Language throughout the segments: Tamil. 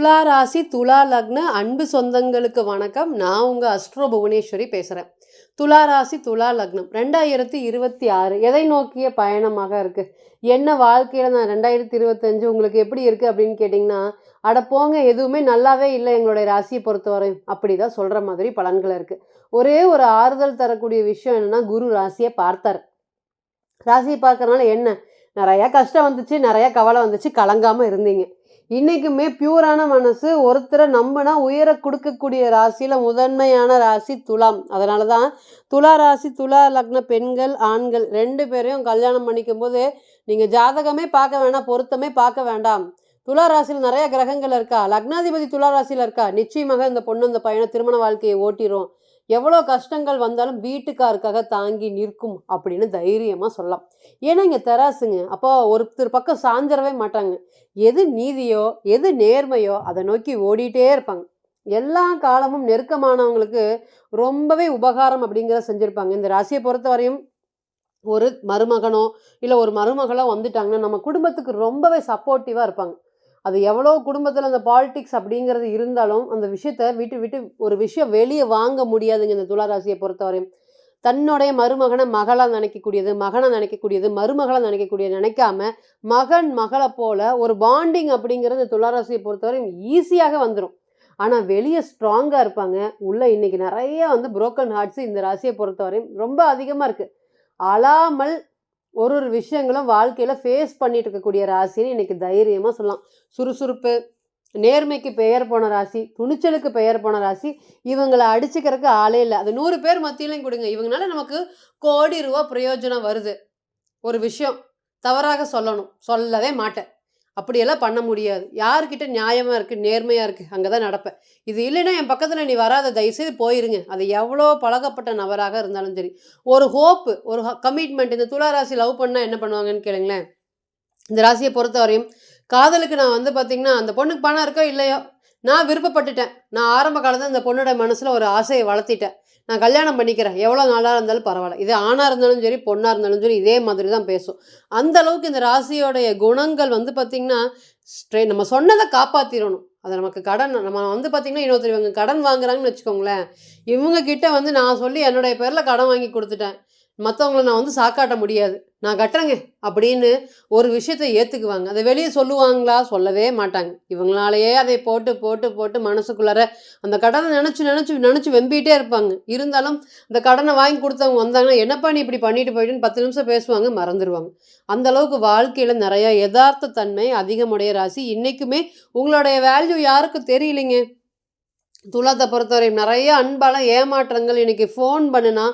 துலா ராசி துலா லக்ன அன்பு சொந்தங்களுக்கு வணக்கம். நான் உங்கள் அஸ்ட்ரோ புவனேஸ்வரி பேசுகிறேன் துலா ராசி துலா லக்னம். ரெண்டாயிரத்தி இருபத்தி ஆறு. எதை நோக்கிய பயணமாக இருக்குது என்ன வாழ்க்கையில் நான் ரெண்டாயிரத்தி இருபத்தஞ்சு உங்களுக்கு எப்படி இருக்குது அப்படின்னு கேட்டிங்கன்னா அட போங்க எதுவுமே நல்லாவே இல்லை எங்களுடைய ராசியை பொறுத்தவரையும். அப்படி தான் சொல்கிற மாதிரி பலன்கள் இருக்குது ஒரே ஒரு ஆறுதல் தரக்கூடிய விஷயம் என்னென்னா குரு ராசியை பார்த்தார். ராசியை பார்க்கறனால என்ன? நிறையா கஷ்டம் வந்துச்சு நிறையா கவலை வந்துச்சு கலங்காமல் இருந்தீங்க. இன்றைக்குமே பியூரான மனசு ஒருத்தரை நம்பினா உயர கொடுக்கக்கூடிய ராசியில் முதன்மையான ராசி துலாம். அதனால தான் துலா ராசி துலா லக்ன பெண்கள் ஆண்கள் ரெண்டு பேரையும் கல்யாணம் பண்ணிக்கும் போது நீங்கள் ஜாதகமே பார்க்க வேண்டாம் பொருத்தமே பார்க்க வேண்டாம். துலா ராசியில் நிறைய கிரகங்கள் இருக்கா? லக்னாதிபதி துலா ராசியில் இருக்கா? நிச்சயமாக இந்த பொண்ணு இந்த பையனை திருமண வாழ்க்கையை ஓட்டிடும் எவ்வளோ கஷ்டங்கள் வந்தாலும் வீட்டுக்காருக்காக தாங்கி நிற்கும் அப்படின்னு தைரியமாக சொல்லலாம். ஏன்னா இங்கே தராசுங்க. அப்போ ஒருத்தர் பக்கம் சாஞ்சிடவே மாட்டாங்க. எது நீதியோ எது நேர்மையோ அதை நோக்கி ஓடிட்டே இருப்பாங்க. எல்லா காலமும் நெருக்கமானவங்களுக்கு ரொம்பவே உபகாரம் அப்படிங்கிறத செஞ்சுருப்பாங்க. இந்த ராசியை பொறுத்தவரையும் ஒரு மருமகனோ இல்லை ஒரு மருமகளோ வந்துட்டாங்கன்னா நம்ம குடும்பத்துக்கு ரொம்பவே சப்போர்ட்டிவாக இருப்பாங்க. அது எவ்வளோ குடும்பத்தில் அந்த பாலிடிக்ஸ் அப்படிங்கிறது இருந்தாலும் அந்த விஷயத்த விட்டு விட்டு ஒரு விஷயம் வெளியே வாங்க முடியாதுங்க இந்த துளாராசியை பொறுத்தவரையும். தன்னுடைய மருமகனை மகளாக நினைக்கக்கூடியது மகனை நினைக்கக்கூடியது மருமகளை நினைக்கக்கூடியது நினைக்காம மகன் மகளை போல ஒரு பாண்டிங் அப்படிங்கிறது துளாராசியை பொறுத்தவரையும் ஈஸியாக வந்துடும் ஆனால் வெளியே ஸ்ட்ராங்காக இருப்பாங்க. உள்ளே இன்னைக்கு நிறைய வந்து புரோக்கன் ஹார்ட்ஸ் இந்த ராசியை பொறுத்தவரையும் ரொம்ப அதிகமாக இருக்குது அழாமல் ஒரு ஒரு விஷயங்களும் வாழ்க்கையில் ஃபேஸ் பண்ணிட்டு இருக்கக்கூடிய ராசின்னு இன்னைக்கு தைரியமாக சொல்லலாம். சுறுசுறுப்பு நேர்மைக்கு பெயர் போன ராசி துணிச்சலுக்கு பெயர் போன ராசி இவங்களை அடிச்சுக்கிறதுக்கு ஆளே இல்லை. அது நூறு பேர் மத்தியிலையும் கொடுங்க. இவங்களால நமக்கு கோடி ரூபா பிரயோஜனம் வருது. ஒரு விஷயம் தவறாக சொல்லணும். சொல்லவே மாட்டேன். அப்படியெல்லாம் பண்ண முடியாது. யார்கிட்ட நியாயமாக இருக்குது நேர்மையாக இருக்குது அங்கே தான் நடப்பேன். இது இல்லைன்னா என் பக்கத்தில் நீ வராத தயவுசெய்து போயிருங்க. அது எவ்வளோ பழகப்பட்ட நபராக இருந்தாலும் சரி. ஒரு ஹோப்பு ஒரு கமிட்மெண்ட் இந்த துளாராசி லவ் பண்ணால் என்ன பண்ணுவாங்கன்னு கேளுங்களேன். இந்த ராசியை பொறுத்தவரையும் காதலுக்கு நான் வந்து பார்த்திங்கன்னா அந்த பொண்ணுக்கு பணம் இருக்கோ இல்லையோ நான் விருப்பப்பட்டுட்டேன். நான் ஆரம்ப காலத்தில் இந்த பொண்ணோட மனசில் ஒரு ஆசையை வளர்த்திட்டேன். நான் கல்யாணம் பண்ணிக்கிறேன். எவ்வளோ நாளாக இருந்தாலும் பரவாயில்ல. இது ஆணாக இருந்தாலும் சரி பொண்ணாக இருந்தாலும் சரி இதே மாதிரி தான் பேசும். அந்த அளவுக்கு இந்த ராசியோடைய குணங்கள் வந்து பார்த்திங்கன்னா ஸ்ட்ரெ நம்ம சொன்னதை காப்பாற்றிடணும் அது நமக்கு கடன் நம்ம வந்து பார்த்திங்கன்னா இன்னொருத்தர் இவங்க கடன் வாங்குறாங்கன்னு வச்சுக்கோங்களேன். இவங்க கிட்ட வந்து நான் சொல்லி என்னுடைய பேரில் கடன் வாங்கி கொடுத்துட்டேன். மற்றவங்கள நான் வந்து சாக்காட்ட முடியாது. நான் கட்டுறேங்க அப்படின்னு ஒரு விஷயத்தை ஏற்றுக்குவாங்க அதை வெளியே சொல்லுவாங்களா? சொல்லவே மாட்டாங்க. இவங்களாலேயே அதை போட்டு போட்டு போட்டு மனசுக்குள்ளார அந்த கடனை நினச்சி நினச்சி நினச்சி வெம்பிகிட்டே இருப்பாங்க. இருந்தாலும் அந்த கடனை வாங்கி கொடுத்தவங்க வந்தாங்கன்னா என்னப்பா நீ இப்படி பண்ணிட்டு போயிட்டுன்னு பத்து நிமிஷம் பேசுவாங்க மறந்துடுவாங்க அந்த அளவுக்கு வாழ்க்கையில் நிறையா யதார்த்த தன்மை அதிகமுடைய ராசி. இன்றைக்குமே உங்களுடைய வேல்யூ யாருக்கும் தெரியலைங்க. துலாத்தை பொறுத்தவரை நிறைய அன்பால ஏமாற்றங்கள். இன்னைக்கு ஃபோன் பண்ணினா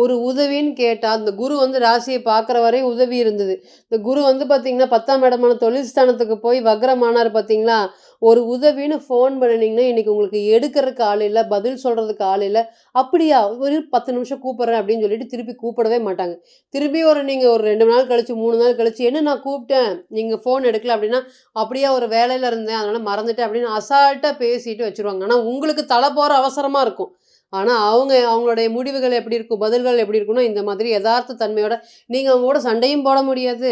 ஒரு உதவின்னு கேட்டால் அந்த குரு வந்து ராசியை பார்க்குற வரை உதவி இருந்தது. இந்த குரு வந்து பார்த்திங்கன்னா பத்தாம் இடமான தொழில் ஸ்தானத்துக்கு போய் வக்ரமானார் பார்த்தீங்களா ஒரு உதவின்னு ஃபோன் பண்ணினீங்கன்னா இன்றைக்கி உங்களுக்கு எடுக்கிறதுக்கு ஆள் இல்லை பதில் சொல்கிறதுக்கு ஆள் இல்லை. அப்படியா ஒரு பத்து நிமிஷம் கூப்பிட்றேன் அப்படின்னு சொல்லிட்டு திருப்பி கூப்பிடவே மாட்டாங்க. திருப்பி ஒரு நீங்கள் ஒரு ரெண்டு நாள் கழிச்சு மூணு நாள் கழித்து என்ன நான் கூப்பிட்டேன்? நீங்கள் ஃபோன் எடுக்கல அப்படின்னா அப்படியே ஒரு வேலையில் இருந்தேன். அதனால் மறந்துட்டேன் அப்படின்னு அசால்ட்டாக பேசிட்டு வச்சுருவாங்க. ஆனால் உங்களுக்கு தலை போகிற அவசரமாக இருக்கும். ஆனால் அவங்க அவங்களுடைய முடிவுகள் எப்படி இருக்கும் பதில்கள் எப்படி இருக்கும்னா இந்த மாதிரி யதார்த்த தன்மையோட நீங்கள் அவங்க கூட சண்டையும் போட முடியாது.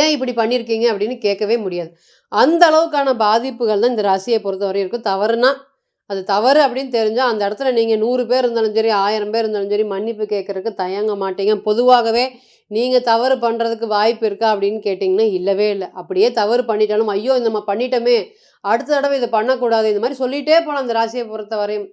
ஏன் இப்படி பண்ணியிருக்கீங்க அப்படின்னு கேட்கவே முடியாது. அந்த அளவுக்கான பாதிப்புகள் தான் இந்த ராசியை பொறுத்தவரை இருக்கும். தவறுனா அது தவறு அப்படின்னு தெரிஞ்சால் அந்த இடத்துல நீங்கள் நூறு பேர் இருந்தாலும் சரி ஆயிரம் பேர் இருந்தாலும் சரி மன்னிப்பு கேட்குறதுக்கு தயங்க மாட்டீங்க. பொதுவாகவே நீங்கள் தவறு பண்ணுறதுக்கு வாய்ப்பு இருக்கா அப்படின்னு கேட்டிங்கன்னா இல்லவே இல்லை. அப்படியே தவறு பண்ணிட்டாலும் ஐயோ இந்த நம்ம பண்ணிட்டோமே. அடுத்த தடவை இதை பண்ணக்கூடாது. இந்த மாதிரி சொல்லிகிட்டே போகலாம் அந்த ராசியை பொறுத்தவரையும்.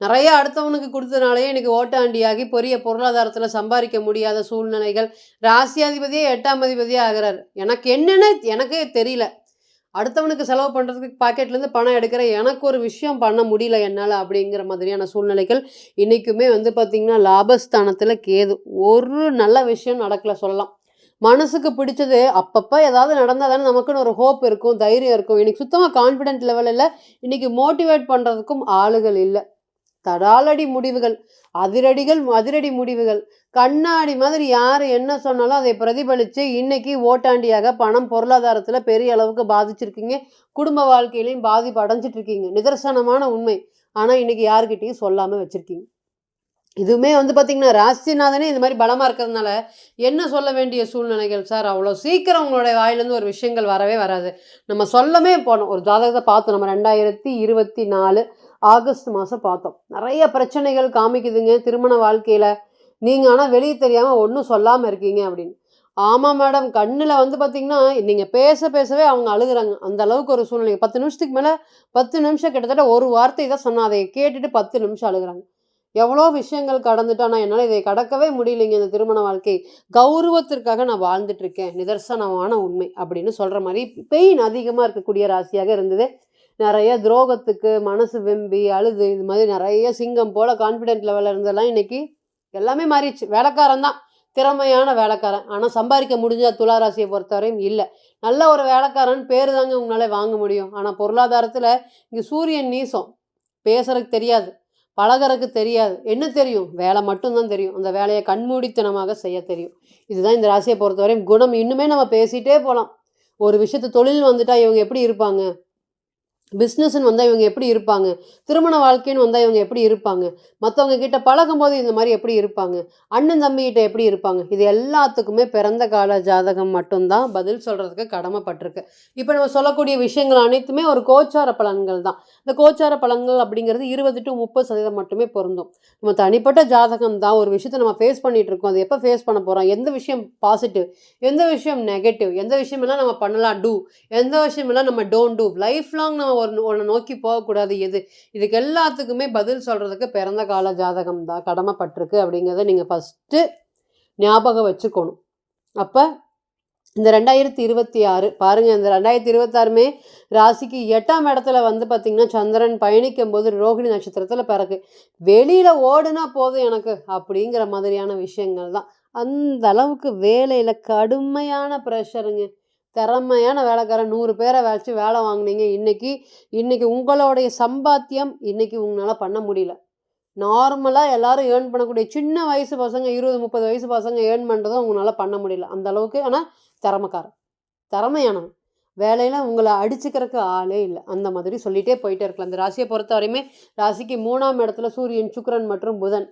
நிறைய அடுத்தவனுக்கு கொடுத்தனாலேயே எனக்கு ஓட்டாண்டியாகி பெரிய பொருளாதாரத்தில் சம்பாதிக்க முடியாத சூழ்நிலைகள். ராசியாதிபதியே எட்டாம் அதிபதியே ஆகிறார். எனக்கு என்னென்ன எனக்கே தெரியல. அடுத்தவனுக்கு செலவு பண்ணுறதுக்கு பாக்கெட்லேருந்து பணம் எடுக்கிற எனக்கு ஒரு விஷயம் பண்ண முடியல என்னால் அப்படிங்கிற மாதிரியான சூழ்நிலைகள் இன்றைக்குமே வந்து பார்த்திங்கன்னா லாபஸ்தானத்தில் கேது. ஒரு நல்ல விஷயம் நடக்கல சொல்லலாம். மனசுக்கு பிடிச்சது அப்பப்போ ஏதாவது நடந்தால் தானே நமக்குன்னு ஒரு ஹோப் இருக்கும் தைரியம் இருக்கும். இன்றைக்கி சுத்தமாக கான்ஃபிடென்ட் லெவலில் இன்றைக்கி மோட்டிவேட் பண்ணுறதுக்கும் ஆளுகள் இல்லை. தடாலடி முடிவுகள் அதிரடிகள் அதிரடி முடிவுகள். கண்ணாடி மாதிரி யார் என்ன சொன்னாலும் அதை பிரதிபலித்து இன்னைக்கு ஓட்டாண்டியாக பணம் பொருளாதாரத்தில் பெரிய அளவுக்கு பாதிச்சிருக்கீங்க. குடும்ப வாழ்க்கையிலையும் பாதிப்பு அடைஞ்சிட்டு இருக்கீங்க நிதர்சனமான உண்மை. ஆனால் இன்னைக்கு யாருக்கிட்டையும் சொல்லாமல் வச்சுருக்கீங்க. இதுவுமே வந்து பார்த்திங்கன்னா ராசிநாதனே இது மாதிரி பலமாக இருக்கிறதுனால என்ன சொல்ல வேண்டிய சூழ்நிலைகள்? சார் அவ்வளோ சீக்கிரம் உங்களுடைய வாயிலேருந்து ஒரு விஷயங்கள் வரவே வராது. நம்ம சொல்லவே போனோம். ஒரு ஜாதகத்தை பார்த்தோம் நம்ம ரெண்டாயிரத்தி இருபத்தி நாலு ஆகஸ்ட் மாதம் பார்த்தோம். நிறைய பிரச்சனைகள் காமிக்குதுங்க. திருமண வாழ்க்கையில் நீங்கள் ஆனால் வெளியே தெரியாமல் ஒன்றும் சொல்லாமல் இருக்கீங்க அப்படின்னு. ஆமாம் மேடம் கண்ணில் வந்து பார்த்தீங்கன்னா நீங்கள் பேச பேசவே அவங்க அழுகுறாங்க. அந்த அளவுக்கு ஒரு சூழ்நிலை. பத்து நிமிஷத்துக்கு மேலே பத்து நிமிஷம் கிட்டத்தட்ட ஒரு வார்த்தை தான் சொன்னா. அதை கேட்டுட்டு பத்து நிமிஷம் அழுகுறாங்க. எவ்வளோ விஷயங்கள் கடந்துட்டா நான் என்னால் இதை கடக்கவே முடியலைங்க இந்த திருமண வாழ்க்கை. கௌரவத்திற்காக நான் வாழ்ந்துட்டு இருக்கேன். நிதர்சனமான உண்மை அப்படின்னு சொல்கிற மாதிரி பெயின் அதிகமாக இருக்கக்கூடிய ராசியாக இருந்தது. நிறைய துரோகத்துக்கு மனசு வெம்பி அழுது இது மாதிரி நிறைய சிங்கம் போல் கான்ஃபிடென்ட் லெவலில் இருந்தெல்லாம் இன்றைக்கி எல்லாமே மாறிடுச்சு. வேலைக்காரன் தான். திறமையான வேலைக்காரன். ஆனால் சம்பாதிக்க முடிஞ்ச துளாராசியை பொறுத்தவரையும் இல்லை. நல்ல ஒரு வேலைக்காரன் பேர் தாங்க உங்களால் வாங்க முடியும். ஆனால் பொருளாதாரத்தில் இங்கே சூரியன் நீசம். பேசுறதுக்கு தெரியாது. பழகுறதுக்கு தெரியாது. என்ன தெரியும்? வேலை மட்டும்தான் தெரியும். அந்த வேலையை கண்மூடித்தனமாக செய்ய தெரியும். இதுதான் இந்த ராசியை பொறுத்தவரையும் குணம். இன்னுமே நம்ம பேசிகிட்டே போகலாம் ஒரு விஷயத்து தொழில் வந்துட்டால் இவங்க எப்படி இருப்பாங்க? பிஸ்னஸ்ன்னு வந்தால் இவங்க எப்படி இருப்பாங்க? திருமண வாழ்க்கைன்னு வந்தால் இவங்க எப்படி இருப்பாங்க? மற்றவங்க கிட்ட பழகும்போது இந்த மாதிரி எப்படி இருப்பாங்க? அண்ணன் தம்பிகிட்ட எப்படி இருப்பாங்க? இது எல்லாத்துக்குமே பிறந்த கால ஜாதகம் மட்டும்தான் பதில் சொல்கிறதுக்கு கடமைப்பட்டிருக்கு. இப்போ நம்ம சொல்லக்கூடிய விஷயங்கள் அனைத்துமே ஒரு கோச்சார பலன்கள் தான். இந்த கோச்சார பலன்கள் அப்படிங்கிறது இருபது டு முப்பது சதவீதம் மட்டுமே பொருந்தும். நம்ம தனிப்பட்ட ஜாதகம் தான். ஒரு விஷயத்தை நம்ம ஃபேஸ் பண்ணிகிட்டு இருக்கோம். அது எப்போ ஃபேஸ் பண்ண போகிறோம் எந்த விஷயம் பாசிட்டிவ் எந்த விஷயம் நெகட்டிவ் எந்த விஷயமெல்லாம் நம்ம பண்ணலாம்? டூ எந்த விஷயமெல்லாம் நம்ம டோன்ட் டூ லைஃப் லாங் நம்ம ஒரு ஒன்று நோக்கி போகக்கூடாது. எது இதுக்கு எல்லாத்துக்குமே பதில் சொல்கிறதுக்கு பிறந்த கால ஜாதகம் தான் கடமைப்பட்டிருக்கு அப்படிங்கிறத நீங்கள் ஃபஸ்ட்டு ஞாபகம் வச்சுக்கணும். அப்போ இந்த ரெண்டாயிரத்தி இருபத்தி ஆறு பாருங்கள் இந்த ரெண்டாயிரத்தி இருபத்தாறுமே ராசிக்கு எட்டாம் இடத்துல வந்து பார்த்திங்கன்னா சந்திரன் பயணிக்கும் போது ரோகிணி நட்சத்திரத்தில் பிறகு வெளியில் ஓடுனா போதும் எனக்கு அப்படிங்கிற மாதிரியான விஷயங்கள் தான். அந்த அளவுக்கு வேலையில் கடுமையான ப்ரெஷருங்க திறமையான வேலைக்காரன் நூறு பேரை வச்சு வேலை வாங்குனீங்க. இன்னைக்கு இன்னைக்கு உங்களுடைய சம்பாத்தியம் இன்னைக்கு உங்களால் பண்ண முடியல. நார்மலாக எல்லாரும் ஏர்ன் பண்ணக்கூடிய சின்ன வயசு பசங்க இருபது முப்பது வயசு பசங்க ஏர்ன் பண்ணுறதும் உங்களால் பண்ண முடியல. அந்த அளவுக்கு ஆனால் திறமைக்காரன். திறமையானவன். வேலையில் உங்களை அடிச்சுக்கிறதுக்கு ஆளே இல்லை. அந்த மாதிரி சொல்லிகிட்டே போயிட்டே இருக்கலாம். இந்த ராசியை பொறுத்த வரையுமே ராசிக்கு மூணாம் இடத்துல சூரியன் சுக்கரன் மற்றும் புதன்.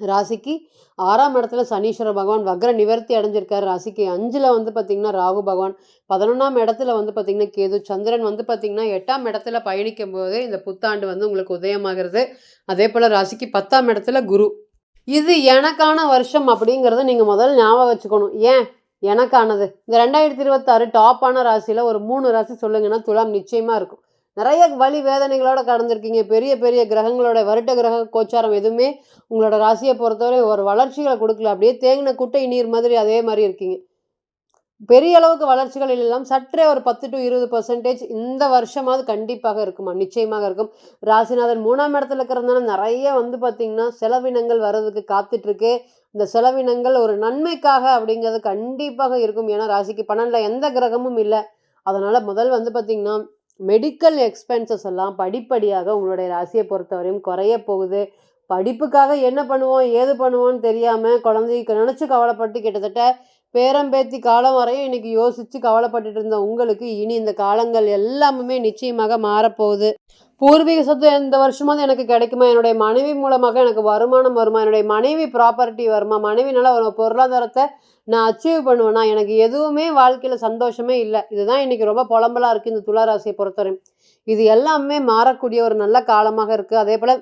ராசிக்கு ஆறாம் இடத்துல சனீஸ்வர பகவான் வக்ர நிவர்த்தி அடைஞ்சிருக்காரு. ராசிக்கு அஞ்சில் வந்து பார்த்திங்கன்னா ராகு பகவான் பதினொன்றாம் இடத்துல வந்து பார்த்திங்கன்னா கேது சந்திரன் வந்து பார்த்திங்கன்னா எட்டாம் இடத்துல பயணிக்கும் போது இந்த புத்தாண்டு வந்து உங்களுக்கு உதயமாகிறது. அதே போல் ராசிக்கு பத்தாம் இடத்துல குரு. இது எனக்கான வருஷம் அப்படிங்கிறத நீங்கள் முதல்ல ஞாபகம் வச்சுக்கணும். ஏன்? எனக்கானது. இந்த ரெண்டாயிரத்தி இருபத்தாறு டாப்பான ராசியில் ஒரு மூணு ராசி சொல்லுங்கன்னா துலாம் நிச்சயமாக இருக்கும். நிறைய வழி வேதனைகளோட கடந்திருக்கீங்க. பெரிய பெரிய கிரகங்களோட வருட கிரக கோச்சாரம் எதுவுமே உங்களோட ராசியை பொறுத்தவரை ஒரு வளர்ச்சிகளை கொடுக்கல. அப்படியே தேங்கின குட்டை நீர் மாதிரி அதே மாதிரி இருக்கீங்க. பெரிய அளவுக்கு வளர்ச்சிகள் இல்லைலாம் சற்றே ஒரு பத்து டு இருபது பர்சன்டேஜ் இந்த வருஷமாவது கண்டிப்பாக இருக்குமா? நிச்சயமாக இருக்கும். ராசிநாதன் மூணாம் இடத்துல இருக்கிறதுனால நிறைய வந்து பார்த்திங்கன்னா செலவினங்கள் வர்றதுக்கு காத்துட்ருக்கு. இந்த செலவினங்கள் ஒரு நன்மைக்காக அப்படிங்கிறது கண்டிப்பாக இருக்கும். ஏன்னா ராசிக்கு பன்னெண்டில் எந்த கிரகமும் இல்லை. அதனால் முதல் வந்து பார்த்திங்கன்னா மெடிக்கல் எக்ஸ்பென்சஸ் எல்லாம் படிப்படியாக உங்களுடைய ராசியை பொறுத்தவரையும் குறைய போகுது. படிப்புக்காக என்ன பண்ணுவோம் ஏது பண்ணுவோம்னு தெரியாமல் குழந்தைக்கு நினச்சி கவலைப்பட்டு கிட்டத்தட்ட பேரம்பேத்தி காலம் வரையும் இன்னைக்கு யோசித்து கவலைப்பட்டுட்டு இருந்த உங்களுக்கு இனி இந்த காலங்கள் எல்லாமே நிச்சயமாக மாறப்போகுது. பூர்வீக சொத்து எந்த வருஷமாவது எனக்கு கிடைக்குமா? என்னுடைய மனைவி மூலமாக எனக்கு வருமானம் வருமா? என்னுடைய மனைவி ப்ராப்பர்ட்டி வருமா? மனைவினால ஒரு பொருளாதாரத்தை நான் அச்சீவ் பண்ணுவேன்னா எனக்கு எதுவுமே வாழ்க்கையில் சந்தோஷமே இல்லை. இதுதான் இன்னைக்கு ரொம்ப புலம்பலாக இருக்குது இந்த துளாராசியை பொறுத்தவரையும். இது எல்லாமே மாறக்கூடிய ஒரு நல்ல காலமாக இருக்குது அதே போல்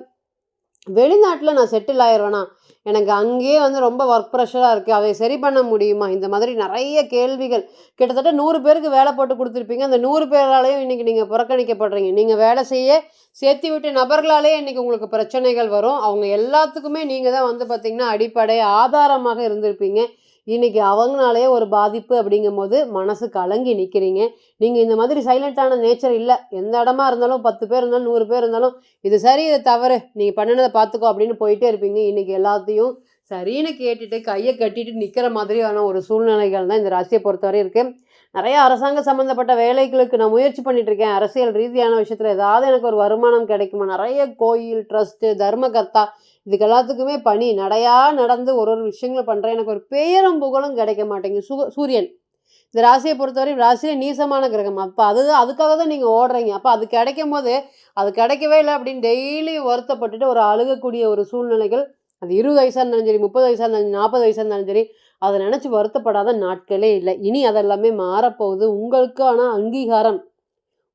வெளிநாட்டில் நான் செட்டில் ஆயிடுவேனா எனக்கு அங்கேயே வந்து ரொம்ப ஒர்க் ப்ரெஷராக இருக்குது அதை சரி பண்ண முடியுமா? இந்த மாதிரி நிறைய கேள்விகள். கிட்டத்தட்ட நூறு பேருக்கு வேலை போட்டு கொடுத்துருப்பீங்க. அந்த நூறு பேராலையும் இன்றைக்கி நீங்கள் புறக்கணிக்கப்படுறீங்க. நீங்கள் வேலை செய்ய சேர்த்து விட்ட நபர்களாலே இன்றைக்கி உங்களுக்கு பிரச்சனைகள் வரும். அவங்க எல்லாத்துக்குமே நீங்கள் தான் வந்து பார்த்திங்கன்னா அடிப்படை ஆதாரமாக இருந்திருப்பீங்க. இன்றைக்கி அவங்களாலே ஒரு பாதிப்பு அப்படிங்கும் போது மனசு கலங்கி நிற்கிறீங்க நீங்கள் இந்த மாதிரி சைலண்ட்டான நேச்சர் இல்லை. எந்த இடமா இருந்தாலும் பத்து பேர் இருந்தாலும் நூறு பேர் இருந்தாலும் இது சரி இது தவறு. நீங்கள் பண்ணினதை பார்த்துக்கோ அப்படின்னு போயிட்டே இருப்பீங்க. இன்றைக்கி எல்லாத்தையும் சரின்னு கேட்டுட்டு கையை கட்டிட்டு நிற்கிற மாதிரியான ஒரு சூழ்நிலைகள் தான் இந்த ராசியை பொறுத்தவரை இருக்குது நிறைய அரசாங்க சம்மந்தப்பட்ட வேலைகளுக்கு நான் முயற்சி பண்ணிட்டு இருக்கேன் அரசியல் ரீதியான விஷயத்தில் ஏதாவது எனக்கு ஒரு வருமானம் கிடைக்குமா? நிறைய கோயில் ட்ரஸ்ட்டு தர்மகர்த்தா இதுக்கு எல்லாத்துக்குமே பணி. நடையாக நடந்து ஒரு ஒரு விஷயங்களை பண்ணுறேன் எனக்கு ஒரு பேரும் புகழும் கிடைக்க மாட்டேங்குது. சு சூரியன். இந்த ராசியை பொறுத்தவரை ராசியிலே நீசமான கிரகம். அப்போ அது அதுக்காக தான் நீங்கள் ஓடுறீங்க. அப்போ அது கிடைக்கும் போது அது கிடைக்கவே இல்லை அப்படின்னு டெய்லி வருத்தப்பட்டுட்டு ஒரு அழுகக்கூடிய ஒரு சூழ்நிலைகள். அது இருபது வயசாக இருந்தாலும் சரி முப்பது வயசாக இருந்தாலும் நாற்பது வயசாக இருந்தாலும் சரி அதை நினச்சி வருத்தப்படாத நாட்களே இல்லை. இனி அதெல்லாமே மாறப்போகுது. உங்களுக்கான அங்கீகாரம்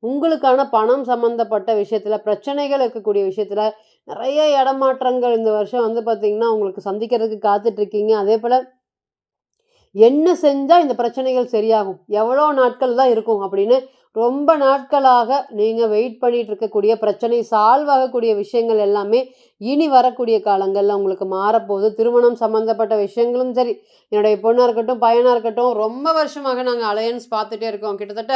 உங்களுக்கான பணம் சம்மந்தப்பட்ட விஷயத்தில் பிரச்சனைகள் இருக்கக்கூடிய விஷயத்தில் நிறைய இடமாற்றங்கள் இந்த வருஷம் வந்து பார்த்திங்கன்னா உங்களுக்கு சந்திக்கிறதுக்கு காத்துட்ருக்கீங்க. அதே போல் என்ன செஞ்சால் இந்த பிரச்சனைகள் சரியாகும்? எவ்வளோ நாட்கள் தான் இருக்கும் அப்படின்னு ரொம்ப நாட்களாக நீங்கள் வெயிட் பண்ணிகிட்டு இருக்கக்கூடிய பிரச்சனை சால்வ் ஆகக்கூடிய விஷயங்கள் எல்லாமே இனி வரக்கூடிய காலங்களில் உங்களுக்கு மாறப்போகுது. திருமணம் சம்மந்தப்பட்ட விஷயங்களும் சரி என்னுடைய பொண்ணாக இருக்கட்டும் பையனாக இருக்கட்டும் ரொம்ப வருஷமாக நாங்கள் அலையன்ஸ் பார்த்துட்டே இருக்கோம். கிட்டத்தட்ட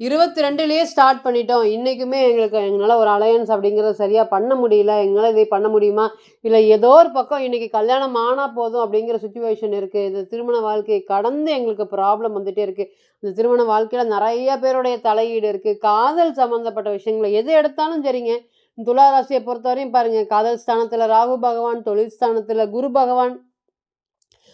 இருபத்தி ரெண்டுலேயே ஸ்டார்ட் பண்ணிட்டோம். இன்றைக்குமே எங்களுக்கு எங்களால் ஒரு அலையன்ஸ் அப்படிங்கிறத சரியாக பண்ண முடியல. எங்களால் இதை பண்ண முடியுமா? இல்லை ஏதோ ஒரு பக்கம் இன்றைக்கி கல்யாணம் ஆனால் போதும் அப்படிங்கிற சுச்சுவேஷன் இருக்குது இந்த திருமண வாழ்க்கையை கடந்து எங்களுக்கு ப்ராப்ளம் வந்துகிட்டே இருக்குது இந்த திருமண வாழ்க்கையில் நிறைய பேருடைய தலை தலையீடு இருக்குது காதல் சம்மந்தப்பட்ட விஷயங்களை எது எடுத்தாலும் சரிங்க. துலா ராசியை பொறுத்தவரையும் பாருங்கள் காதல் ஸ்தானத்தில் ராகு பகவான் தொழில் ஸ்தானத்தில் குரு பகவான்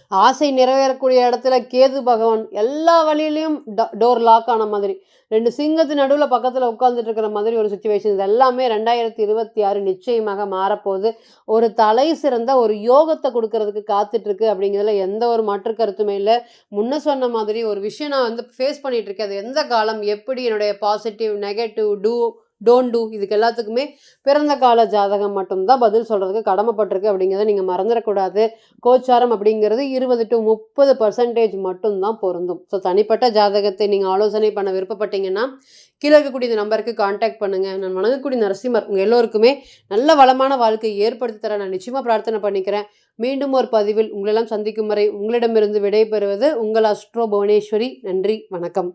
ஆசை நிறைவேறக்கூடிய இடத்துல கேது பகவான் எல்லா வழியிலையும் டோர் லாக் ஆன மாதிரி. ரெண்டு சிங்கத்து நடுவில் பக்கத்தில் உட்காந்துட்டு இருக்கிற மாதிரி ஒரு சுச்சுவேஷன் இது எல்லாமே ரெண்டாயிரத்தி இருபத்தி ஆறு நிச்சயமாக மாறப்போகுது. ஒரு தலை சிறந்த ஒரு யோகத்தை கொடுக்கறதுக்கு காத்துட்ருக்கு அப்படிங்கிறதுல எந்த ஒரு மாற்று கருத்துமே இல்லை. முன்ன சொன்ன மாதிரி ஒரு விஷயம் நான் வந்து ஃபேஸ் பண்ணிகிட்ருக்கேன் இருக்கேன். அது எந்த காலம் எப்படி என்னுடைய positive negative do don't do இதுக்கு எல்லாத்துக்குமே பிறந்த கால ஜாதகம் மட்டும்தான் பதில் சொல்கிறதுக்கு கடமைப்பட்டிருக்கு அப்படிங்கிறத நீங்கள் மறந்துடக்கூடாது. கோச்சாரம் அப்படிங்கிறது இருபது டு முப்பது பர்சன்டேஜ் மட்டும்தான் பொருந்தும். ஸோ தனிப்பட்ட ஜாதகத்தை நீங்கள் ஆலோசனை பண்ண விருப்பப்பட்டீங்கன்னா கீழே இருக்கக்கூடிய இந்த நம்பருக்கு காண்டாக்ட் பண்ணுங்கள் நான் வணங்கக்கூடிய நரசிம்மர் உங்கள் எல்லோருக்குமே நல்ல வளமான வாழ்க்கையை ஏற்படுத்தி தர நான் நிச்சயமாக பிரார்த்தனை பண்ணிக்கிறேன். மீண்டும் ஒரு பதிவில் உங்களெல்லாம் சந்திக்கும் வரை உங்களிடமிருந்து விடைபெறுவது உங்கள் அஸ்ட்ரோ புவனேஸ்வரி. நன்றி வணக்கம்.